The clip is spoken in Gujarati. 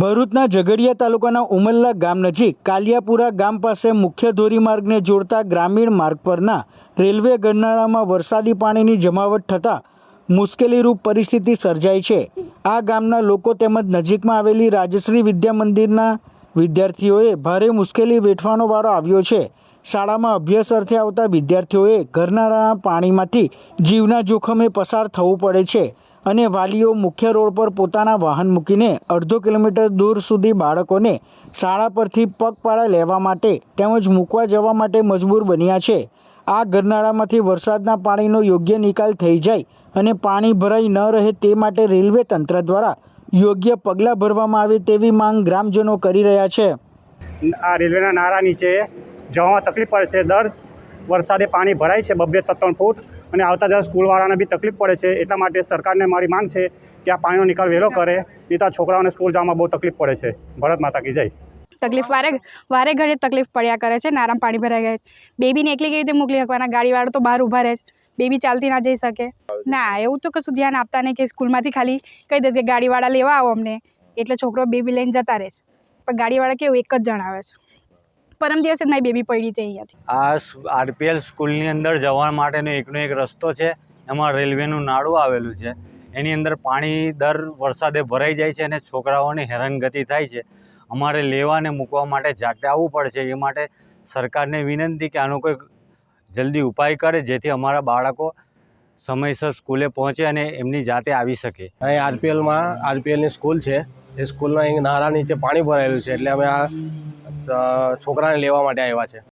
ભરૂચના ઝઘડિયા તાલુકાના ઉમલ્લા ગામ નજીક કાલિયાપુરા ગામ પાસે મુખ્ય ધોરીમાર્ગને જોડતા ગ્રામીણ માર્ગ પરના રેલવે ગરનાળામાં વરસાદી પાણીની જમાવટ થતાં મુશ્કેલીરૂપ પરિસ્થિતિ સર્જાઈ છે. આ ગામના લોકો તેમજ નજીકમાં આવેલી રાજશ્રી વિદ્યા મંદિરના વિદ્યાર્થીઓએ ભારે મુશ્કેલી વેઠવાનો વારો આવ્યો છે. શાળામાં અભ્યાસ અર્થે આવતા વિદ્યાર્થીઓએ ગરનાળાના પાણીમાંથી જીવના જોખમે પસાર થવું પડે છે. અને વાલીઓ મુખ્ય રોડ પર પોતાના વાહન મૂકીને અડધો કિલોમીટર દૂર સુધી બાળકોને શાળા પરથી પગપાળા લેવા માટે તેમજ મૂકવા જવા માટે મજબૂર બન્યા છે. આ ગરનાળામાંથી વરસાદના પાણીનો યોગ્ય નિકાલ થઈ જાય અને પાણી ભરાઈ ન રહે તે માટે રેલવે તંત્ર દ્વારા યોગ્ય પગલાં ભરવામાં આવે તેવી માંગ ગ્રામજનો કરી રહ્યા છે. આ રેલવેના નારા નીચે જવામાં તકલીફ પડે છે. દર વરસાદે પાણી ભરાય છે બબ્બે ત્રણ ફૂટ અને આવતા જતા સ્કૂલવાળાને બી તકલીફ પડે છે, એટલા માટે સરકારને મારી માંગ છે કે આ પાણીનો નિકાલ વહેલો કરે, નહીં તો છોકરાઓને સ્કૂલ જવામાં બહુ તકલીફ પડે છે. ભરત માતા કી જય. તકલીફ વારે વારે ઘડીએ તકલીફ પડ્યા કરે છે, નારામ પાણી ભરાઈ ગયા બેબીને એકલી કેવી રીતે મોકલી શકવાના? ગાડીવાળો તો બહાર ઊભા રહે છે. બેબી ચાલતી ના જઈ શકે. ના, એવું તો કશું ધ્યાન આપતા નહીં કે સ્કૂલમાંથી ખાલી કહી દે કે ગાડીવાળા લેવા આવો અમને. એટલે છોકરો બેબી લઈને જતા રહે છે. પણ ગાડીવાળા કેવું, એક જ જણાવે છે. પરમ દિવસે મારી બેબી પડી હતી અહીંયાથી. આ આરપીએલ સ્કૂલની અંદર જવા માટેનો એકનો એક રસ્તો છે. એમાં રેલવેનું નાળું આવેલું છે. એની અંદર પાણી દર વરસાદે ભરાઈ જાય છે અને છોકરાઓને હેરાનગતિ થાય છે. અમારે લેવા અને મૂકવા માટે જાતે આવવું પડે છે. એ માટે સરકારને વિનંતી કે આનો કોઈ જલ્દી ઉપાય કરે જેથી અમારા બાળકો સમયસર સ્કૂલે પહોંચે અને એમની જાતે આવી શકે. અહીં આરપીએલમાં આરપીએલની સ્કૂલ છે. એ સ્કૂલના અહીં નાળા નીચે પાણી ભરાયેલું છે. એટલે અમે આ છોકરાને લેવા માટે આવ્યા છે.